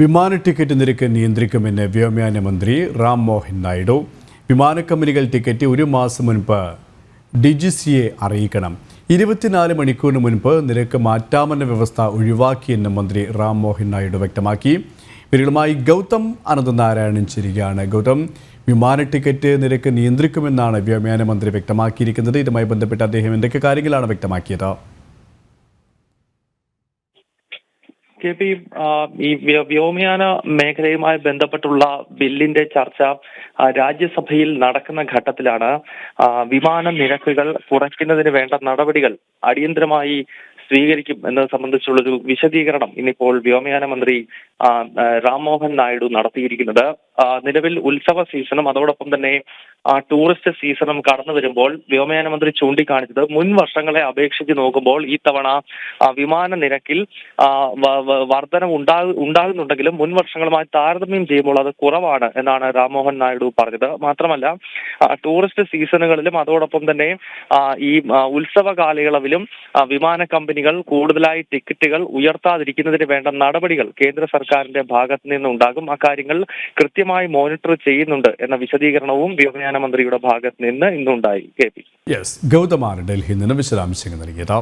വിമാന ടിക്കറ്റ് നിരക്ക് നിയന്ത്രിക്കുമെന്ന് വ്യോമയാന മന്ത്രി റാം മോഹൻ നായിഡു. വിമാന കമ്പനികൾ ടിക്കറ്റ് ഒരു മാസം മുൻപ് ഡിജിസിയെ അറിയിക്കണം. ഇരുപത്തിനാല് മണിക്കൂറിന് മുൻപ് നിരക്ക് മാറ്റാമെന്ന വ്യവസ്ഥ ഒഴിവാക്കിയെന്ന് മന്ത്രി റാം മോഹൻ നായിഡു വ്യക്തമാക്കി. ഇവരുമായി ഗൗതം അനന്തനാരായണൻ ചിരികയാണ്. ഗൗതം വിമാന ടിക്കറ്റ് നിരക്ക് നിയന്ത്രിക്കുമെന്നാണ് വ്യോമയാന മന്ത്രി വ്യക്തമാക്കിയിരിക്കുന്നത്. ഇതുമായി ബന്ധപ്പെട്ട് അദ്ദേഹം എന്തൊക്കെ കാര്യങ്ങളാണ് വ്യക്തമാക്കിയത്? കെ പി ഈ വ്യോമയാന മേഖലയുമായി ബന്ധപ്പെട്ടുള്ള ബില്ലിന്റെ ചർച്ച രാജ്യസഭയിൽ നടക്കുന്ന ഘട്ടത്തിലാണ് വിമാന നിരക്കുകൾ കുറയ്ക്കുന്നതിന് വേണ്ട നടപടികൾ അടിയന്തരമായി സ്വീകരിക്കും എന്നത് സംബന്ധിച്ചുള്ളൊരു വിശദീകരണം ഇന്നിപ്പോൾ വ്യോമയാന മന്ത്രി രാംമോഹൻ നായിഡു നടത്തിയിരിക്കുന്നത്. നിലവിൽ ഉത്സവ സീസണും അതോടൊപ്പം തന്നെ ടൂറിസ്റ്റ് സീസണും കടന്നു വരുമ്പോൾ വ്യോമയാന മന്ത്രി ചൂണ്ടിക്കാണിച്ചത് മുൻ വർഷങ്ങളെ അപേക്ഷിച്ച് നോക്കുമ്പോൾ ഈ തവണ വിമാന നിരക്കിൽ വർധനം ഉണ്ടാകു ഉണ്ടാകുന്നുണ്ടെങ്കിലും മുൻ വർഷങ്ങളുമായി താരതമ്യം ചെയ്യുമ്പോൾ അത് കുറവാണ് എന്നാണ് രാംമോഹൻ നായിഡു പറഞ്ഞത്. മാത്രമല്ല ടൂറിസ്റ്റ് സീസണുകളിലും അതോടൊപ്പം തന്നെ ഈ ഉത്സവ കാലയളവിലും വിമാന കമ്പനികൾ കൂടുതലായി ടിക്കറ്റുകൾ ഉയർത്താതിരിക്കുന്നതിന് വേണ്ട നടപടികൾ കേന്ദ്ര സർക്കാരിന്റെ ഭാഗത്ത് നിന്നുണ്ടാകും. അക്കാര്യങ്ങൾ കൃത്യമായി മോണിറ്റർ ചെയ്യുന്നുണ്ട് എന്ന വിശദീകരണവും വ്യോമയാന മന്ത്രിയുടെ ഭാഗത്ത് നിന്ന് ഇന്നുണ്ടായി. K P. ഗൗതമാണ് ഡൽഹിയിൽ നിന്ന് വിശദാംശങ്ങൾ നൽകിയത്.